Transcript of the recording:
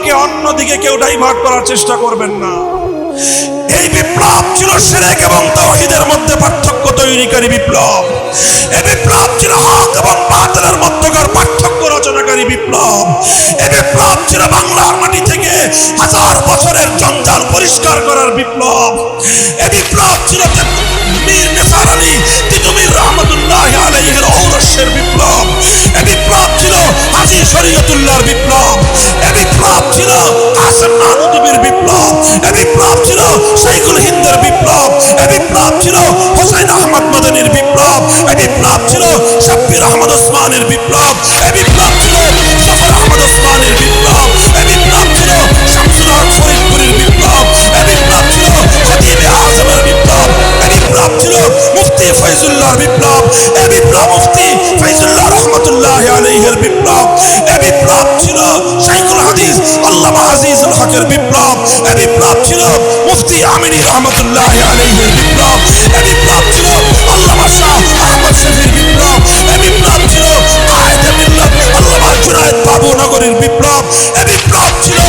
বিপ্লবকে অন্যদিকে কেউ ডাইভার্ট করার চেষ্টা করবেন না। এই বিপ্লব ছিল সেরেক এবং তৌহিদের মধ্যে পার্থক্য তৈরিকারী বিপ্লব। এই বিপ্লব ছিল হক এবং বাতিলের মধ্যকার পার্থক্য রচনাকারী বিপ্লব। এই বিপ্লব ছিল বাংলার মাটি থেকে হাজার বছরের জঞ্জাল পরিষ্কার করার বিপ্লব। এই বিপ্লব ছিল মীর নেসার আলী তিতুমির রহমতুল্লাহ আলাইহির ঔরস্যের বিপ্লব। এই বিপ্লব ছিল হাজী শরীয়তুল্লাহর বিপ্লব। ছিল শাব্বির আহমদ ওসমানের বিপ্লব এই বিপ্লব ছিল। সফর আহমদ ওসমানের বিপ্লব এই বিপ্লব ছিল। শামসুল হক ফরিদপুরের বিপ্লব এই বিপ্লব ছিল। খতিবে আজমের বিপ্লব এই বিপ্লব ছিল। মুফতি ফয়জুল্লাহর বিপ্লব এই বিপ্লব মুফতি ফয়জুল্লাহ রহমতুল্লাহ আলাইহির বিপ্লব এই বিপ্লব ছিল শাইখুল হাদিস, আল্লামা আজিজুল হকের বিপ্লব এই বিপ্লব ছিল মুফতি আমিনী রহমতুল্লাহ আলাইহির every you.